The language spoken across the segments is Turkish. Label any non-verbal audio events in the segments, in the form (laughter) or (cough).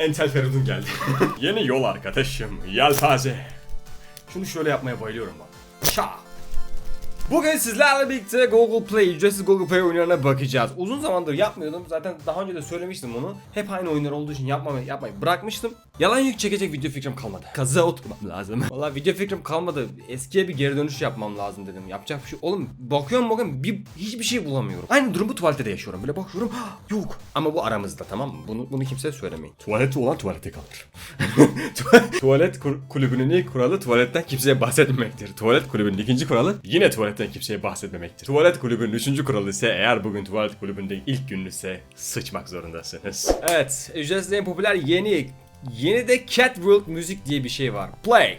Entel Feridun geldi. (laughs) Yeni yol arkadaşım. Yelpaze. Şunu şöyle yapmaya bayılıyorum bak. Şa. Bugün sizlerle birlikte Google Play, ücretsiz Google Play oyunlarına bakacağız. Uzun zamandır yapmıyordum. Zaten daha önce de söylemiştim bunu. Hep aynı oyunlar olduğu için yapmamayı, yapmayı bırakmıştım. Yalan yük çekecek video fikrim kalmadı. Kazığa oturmam lazım. (laughs) Valla video fikrim kalmadı. Eskiye bir geri dönüş yapmam lazım dedim. Yapacak bir şey. Oğlum bakıyorum bakıyorum bir, hiçbir şey bulamıyorum. Aynı durumu tuvalette de yaşıyorum. Böyle bakıyorum yok. Ama bu aramızda tamam mı? Bunu, bunu kimseye söylemeyin. Tuvalette olan tuvalete kalır. (laughs) Tuvalet kulübünün ilk kuralı tuvaletten kimseye bahsetmemektir. Tuvalet kulübünün ikinci kuralı yine tuvaletten kimseye bahsetmemektir. Tuvalet kulübünün üçüncü kuralı ise eğer bugün tuvalet kulübünde ilk gününüzse sıçmak zorundasınız. Evet, ücretsiz en popüler yeni yeni de Cat World Müzik diye bir şey var. Play.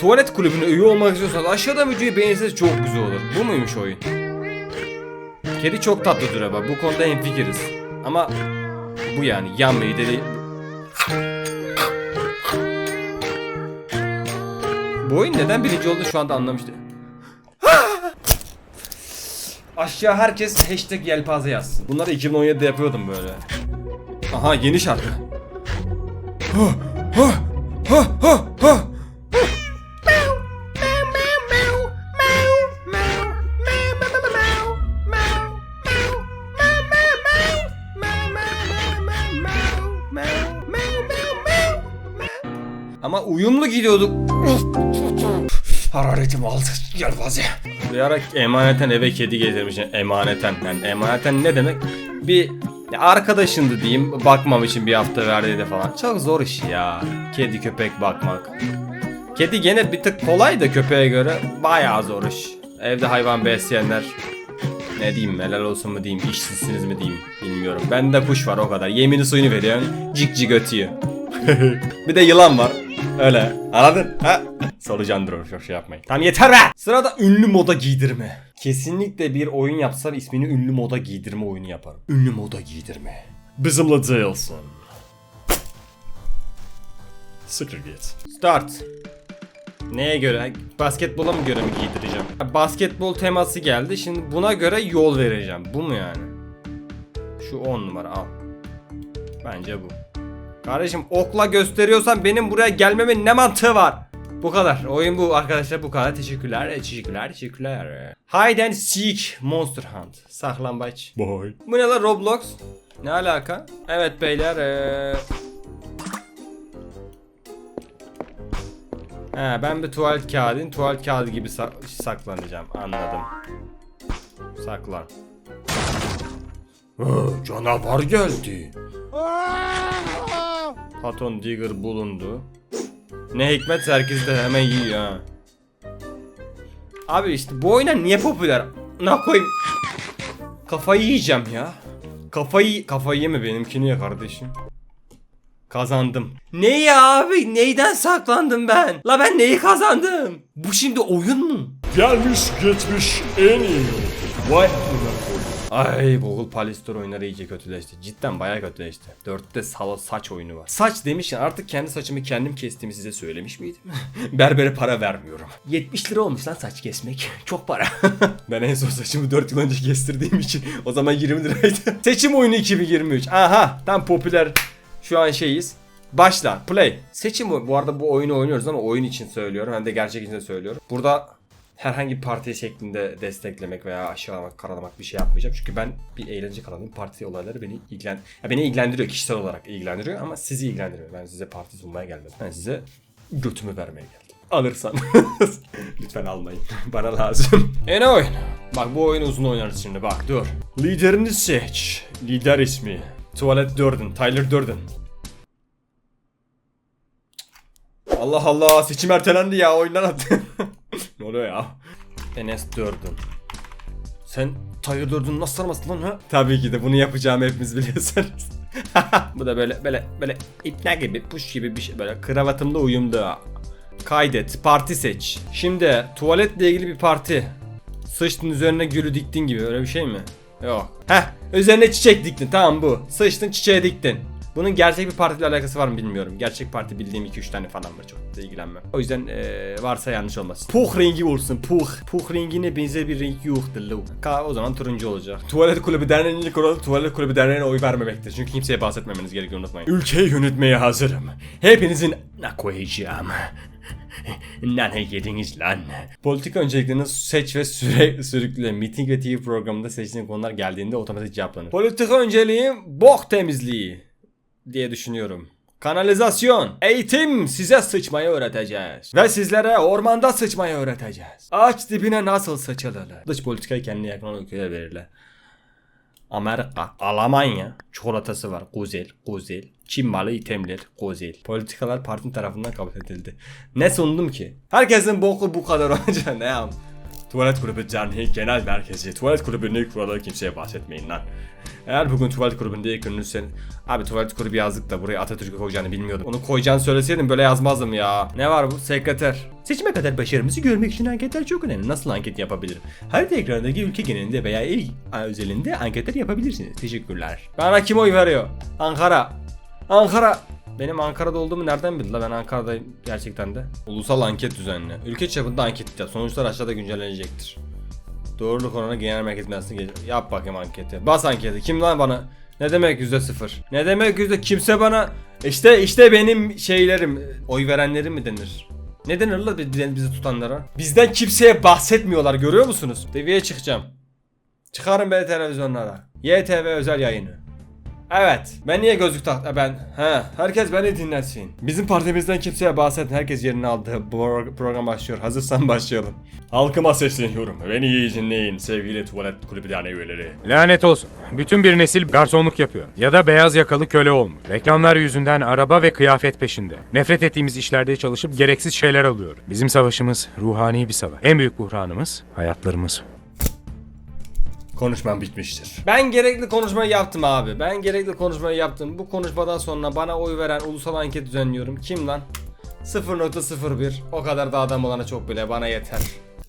Tuvalet kulübüne üye olmak istiyorsanız aşağıda videoyu beğenirseniz çok güzel olur. Bu muymuş oyun? Kedi çok tatlıdır ama bu konuda hemfikiriz. Ama bu yani yan mideli Bu oyun neden birinci oldu şu anda anlamıştı. Aşağı herkes hashtag yelpaze yazsın. Bunları 2017'de yapıyordum böyle. Aha yeni şarkı. Ha, ha, ha, ha, ha. Ama uyumlu gidiyorduk. Hararetim aldı. Yelpaze. Ara emaneten eve kedi getirmişim. Emaneten. Yani emaneten ne demek? Bir ya arkadaşındı diyeyim. Bakmam için bir hafta verdiydi falan. Çok zor iş ya. Kedi köpek bakmak. Kedi gene bir tık kolay da köpeğe göre bayağı zor iş. Evde hayvan besleyenler ne diyeyim helal olsun mu diyeyim işsizsiniz mi diyeyim bilmiyorum. Bende kuş var o kadar. Yemini suyunu veriyorsun cik cik ötüyor. (laughs) bir de yılan var. Öyle. Anladın? Ha? Solucandır o çok şey yapmayın. Tamam yeter be! Sırada ünlü moda giydirme. Kesinlikle bir oyun yapsam ismini ünlü moda giydirme oyunu yaparım. Ünlü moda giydirme. Bizimle değilsin. Siktir git. Start. Neye göre? Basketbola mı göre mi giydireceğim? Basketbol teması geldi. Şimdi buna göre yol vereceğim. Bu mu yani? Şu 10 numara al. Bence bu. Kardeşim okla gösteriyorsan benim buraya gelmemin ne mantığı var? Bu kadar. Oyun bu arkadaşlar bu kadar. Teşekkürler. Teşekkürler. Teşekkürler. Hide and Seek Monster Hunt. Saklambaç. Bye. Bu ne lan Roblox? Ne alaka? Evet beyler. Ee... He, ben bir tuvalet kağıdın tuvalet kağıdı gibi sa- saklanacağım. Anladım. Saklan. Canavar geldi. Patron Digger bulundu. Ne hikmet herkes de hemen yiyor ha. Abi işte bu oyunlar niye popüler? Ne koyayım? Kafayı yiyeceğim ya. Kafayı kafayı yeme benimkini ya kardeşim. Kazandım. Ne ya abi? Neyden saklandım ben? La ben neyi kazandım? Bu şimdi oyun mu? Gelmiş geçmiş en iyi. Vay Ay Google Play Store oyunları iyice kötüleşti. Cidden bayağı kötüleşti. Dörtte salo saç oyunu var. Saç demişken artık kendi saçımı kendim kestiğimi size söylemiş miydim? (laughs) Berbere para vermiyorum. 70 lira olmuş lan saç kesmek. (laughs) Çok para. (laughs) ben en son saçımı 4 yıl önce kestirdiğim için o zaman 20 liraydı. Seçim oyunu 2023. Aha tam popüler şu an şeyiz. Başla. Play. Seçim bu. Bu arada bu oyunu oynuyoruz ama oyun için söylüyorum. Hem de gerçek için de söylüyorum. Burada herhangi bir parti şeklinde desteklemek veya aşağılamak, karalamak bir şey yapmayacağım. Çünkü ben bir eğlence kanalıyım. Parti olayları beni ilgilen ya beni ilgilendiriyor. Kişisel olarak ilgilendiriyor ama sizi ilgilendirmiyor. Ben size parti sunmaya gelmedim. Ben size götümü vermeye geldim. Alırsan. (laughs) Lütfen almayın. (laughs) Bana lazım. E ne oyun? Bak bu oyunu uzun oynarız şimdi bak dur. Liderini seç. Lider ismi. Tuvalet Durden. Tyler Durden. Allah Allah seçim ertelendi ya oyundan attı. Ne oluyor ya? Enes Durden. Sen Tyler Durden'ı nasıl tanımazsın lan ha? Tabii ki de bunu yapacağımı hepimiz biliyorsunuz. (laughs) Bu da böyle böyle böyle ipne gibi push gibi bir şey böyle kravatımda uyumlu. Kaydet, parti seç. Şimdi tuvaletle ilgili bir parti. Sıçtın üzerine gülü diktin gibi öyle bir şey mi? Yok. Heh üzerine çiçek diktin tamam bu. Sıçtın çiçeğe diktin. Bunun gerçek bir partiyle alakası var mı bilmiyorum. Gerçek parti bildiğim 2-3 tane falan var çok da ilgilenmem. O yüzden eee, varsa yanlış olmasın. Puh rengi olsun puh. Puh rengine benzer bir renk yoktur lo. Ka o zaman turuncu olacak. Tuvalet kulübü derneğinin kuralı tuvalet kulübü derneğine oy vermemektir. Çünkü kimseye bahsetmemeniz gerekiyor unutmayın. Ülkeyi yönetmeye hazırım. Hepinizin ne koyacağım. (laughs) Ne yediniz lan? Politika önceliklerini seç ve süre sürükle. Meeting ve TV programında seçtiğin konular geldiğinde otomatik cevaplanır. Politika önceliğim bok temizliği diye düşünüyorum. Kanalizasyon, eğitim size sıçmayı öğreteceğiz. Ve sizlere ormanda sıçmayı öğreteceğiz. Ağaç dibine nasıl sıçılır? Dış politikayı kendine yakın ülkelere verirler. Amerika, Almanya çikolatası var. Güzel, güzel. Çin malı itemler, güzel. Politikalar partinin tarafından kabul edildi. Ne sundum ki? Herkesin boku bu kadar (laughs) olunca ne yap? Tuvalet Kulübü Derneği Genel Merkezi. Tuvalet Kulübü'nün kuralı kimseye bahsetmeyin lan. Eğer bugün tuvalet kulübünde ilk ünlüsen... Abi tuvalet kulübü yazdık da buraya Atatürk'ü koyacağını bilmiyordum. Onu koyacağını söyleseydim böyle yazmazdım ya. Ne var bu? Sekreter. Seçime kadar başarımızı görmek için anketler çok önemli. Nasıl anket yapabilirim? Harita ekranındaki ülke genelinde veya il özelinde anketler yapabilirsiniz. Teşekkürler. Bana kim oy veriyor? Ankara. Ankara. Benim Ankara'da olduğumu nereden bildin la ben Ankara'dayım gerçekten de. Ulusal anket düzenli. Ülke çapında anket yap. Sonuçlar aşağıda güncellenecektir. Doğruluk oranı genel merkez gelir. Yap bakayım anketi. Bas anketi. Kim lan bana? Ne demek yüzde sıfır? Ne demek yüzde kimse bana işte işte benim şeylerim oy verenlerim mi denir? Ne denir la bizi tutanlara? Bizden kimseye bahsetmiyorlar görüyor musunuz? TV'ye çıkacağım. Çıkarın beni televizyonlara. YTV özel yayını. Evet. Ben niye gözlük tak... E Ben... He. Herkes beni dinlesin. Bizim partimizden kimseye bahsedin. Herkes yerini aldı. Bu program başlıyor. Hazırsan başlayalım. Halkıma sesleniyorum. Beni iyi dinleyin sevgili tuvalet kulübü derneği üyeleri. Lanet olsun. Bütün bir nesil garsonluk yapıyor. Ya da beyaz yakalı köle olmuş. Reklamlar yüzünden araba ve kıyafet peşinde. Nefret ettiğimiz işlerde çalışıp gereksiz şeyler alıyor. Bizim savaşımız ruhani bir savaş. En büyük buhranımız hayatlarımız. Konuşmam bitmiştir. Ben gerekli konuşmayı yaptım abi. Ben gerekli konuşmayı yaptım. Bu konuşmadan sonra bana oy veren ulusal anket düzenliyorum. Kim lan? 0.01. O kadar da adam olana çok bile bana yeter.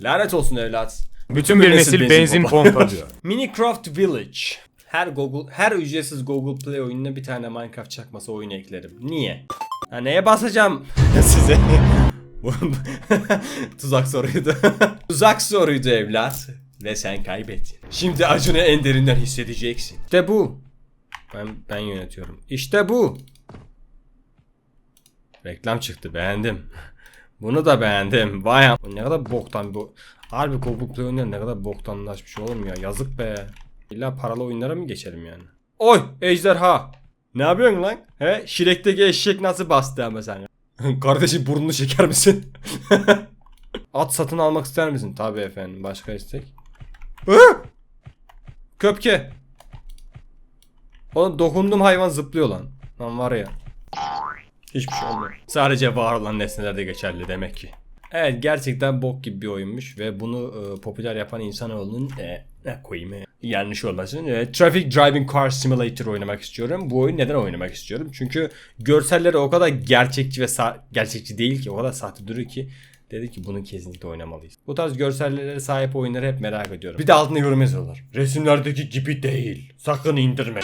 Lanet olsun evlat. Bütün bir nesil benzin pompalıyor. (laughs) Minecraft Village. Her Google, her ücretsiz Google Play oyununa bir tane Minecraft çakması oyunu eklerim. Niye? Ha neye basacağım (laughs) size? (laughs) Tuzak soruydu. Tuzak soruydu evlat. Ve sen kaybettin. Şimdi acını en derinden hissedeceksin. İşte bu. Ben ben yönetiyorum. İşte bu. Reklam çıktı beğendim. Bunu da beğendim. Vay ne kadar boktan bu. Harbi Google Play oyunları ne kadar boktanlaşmış oğlum ya. Yazık be. İlla paralı oyunlara mı geçelim yani? Oy ejderha. Ne yapıyorsun lan? He? Şirek'teki eşek nasıl bastı ama sen? (laughs) Kardeşim burnunu çeker misin? (laughs) At satın almak ister misin? Tabii efendim. Başka istek? Köpke. Oğlum dokundum hayvan zıplıyor lan. Lan var ya. Hiçbir şey olmuyor. Sadece var olan nesnelerde geçerli demek ki. Evet gerçekten bok gibi bir oyunmuş ve bunu e, popüler yapan insanoğlunun e, ne koyayım e, yanlış olmasın. E, Traffic Driving Car Simulator oynamak istiyorum. Bu oyun neden oynamak istiyorum? Çünkü görselleri o kadar gerçekçi ve gerçekçi değil ki o kadar sahte duruyor ki dedi ki bunu kesinlikle oynamalıyız. Bu tarz görsellere sahip oyunları hep merak ediyorum. Bir de altına yorum yazıyorlar. Resimlerdeki gibi değil. Sakın indirme.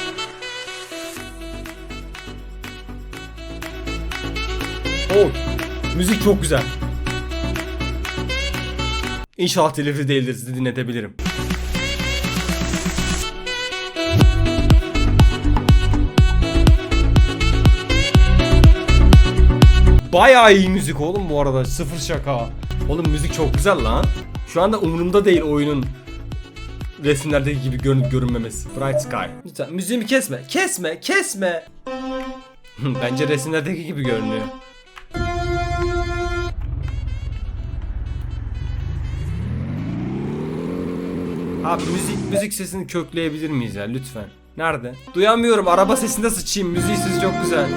Oh, müzik çok güzel. İnşallah telifli değildir sizi dinletebilirim. Bayağı iyi müzik oğlum bu arada sıfır şaka. Oğlum müzik çok güzel lan. Şu anda umurumda değil oyunun resimlerdeki gibi görünüp görünmemesi. Bright Sky. Lütfen müziğimi kesme. Kesme, kesme. (laughs) Bence resimlerdeki gibi görünüyor. Abi müzik müzik sesini kökleyebilir miyiz ya lütfen? Nerede? Duyamıyorum. Araba sesinde sıçayım. Müziği sesi çok güzel.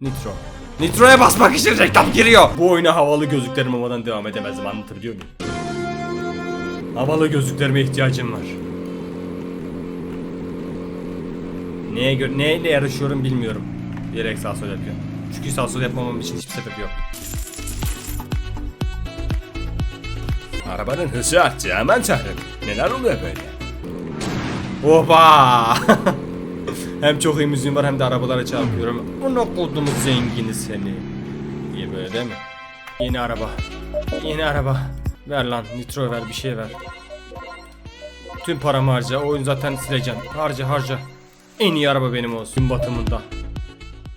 Nitro. Nitro'ya basmak için reklam giriyor. Bu oyuna havalı gözlüklerim olmadan devam edemezdim anlatabiliyor muyum? Havalı gözlüklerime ihtiyacım var. Neye göre neyle yarışıyorum bilmiyorum. Bilerek sağ sol yapıyorum. Çünkü sağ sol yapmamam için hiçbir sebep yok. Arabanın hızı arttı aman tanrım. Neler oluyor böyle? Oba! (laughs) Hem çok iyi müziğim var hem de arabalara çarpıyorum. Bu kodumu zengini seni. İyi böyle değil mi? Yeni araba. Yeni araba. Ver lan nitro ver bir şey ver. Tüm paramı harca. Oyun zaten sileceğim. Harca harca. En iyi araba benim olsun. Batımında.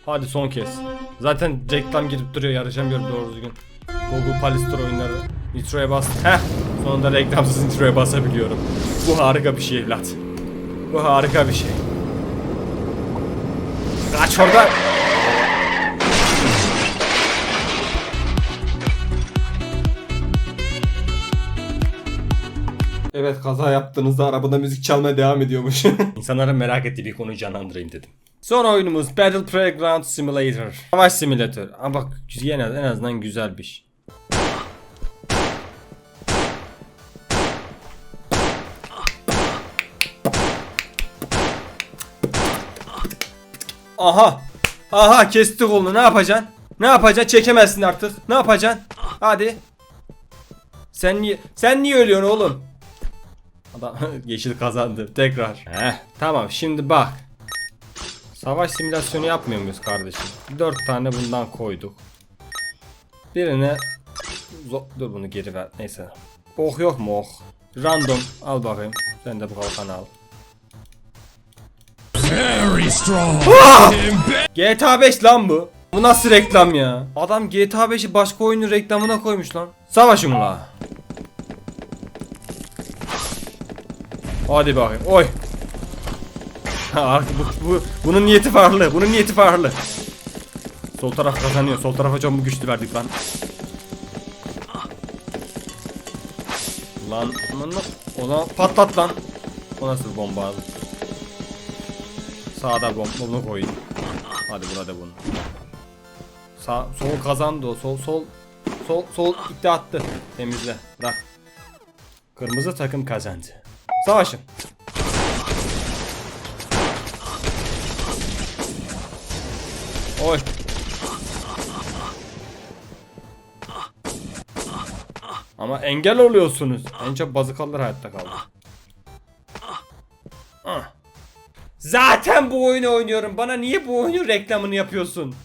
Hadi son kez. Zaten reklam gidip duruyor yarışamıyorum doğru düzgün. Google Store oyunları. Nitro'ya bas. Heh. Sonunda reklamsız Nitro'ya basabiliyorum. Bu harika bir şey evlat. Bu harika bir şey. Kaç oradan. Evet kaza yaptığınızda arabada müzik çalmaya devam ediyormuş. (laughs) İnsanların merak ettiği bir konuyu canlandırayım dedim. Son oyunumuz Battle Playground Simulator. Savaş simülatör. Ama bak en, az, en azından güzel Aha. Aha kesti kolunu ne yapacaksın? Ne yapacaksın? Çekemezsin artık. Ne yapacaksın? Hadi. Sen niye sen niye ölüyorsun oğlum? Adam (laughs) yeşil kazandı tekrar. Heh, tamam şimdi bak. Savaş simülasyonu yapmıyor muyuz kardeşim? 4 tane bundan koyduk. Birine dur bunu geri ver. Neyse. Ok yok mu ok? Random al bakayım. Sen de bu kalkanı al. GTA 5 lan bu. Bu nasıl reklam ya? Adam GTA 5'i başka oyunun reklamına koymuş lan. Savaşın la. Hadi bakayım. Oy. Bu, bu, bunun niyeti farklı. Bunun niyeti farklı. Sol taraf kazanıyor. Sol tarafa çok mu güçlü verdik lan? Lan lan. O patlat lan. O nasıl bomba abi? Sağda bomba koyayım. Hadi burada bunu. Sağ sol kazandı o. Sol sol sol sol itti attı. Temizle. Bırak. Kırmızı takım kazandı. Savaşın. Oy. Ama engel oluyorsunuz. En çok bazıkalılar hayatta kaldı. Zaten bu oyunu oynuyorum. Bana niye bu oyunun reklamını yapıyorsun?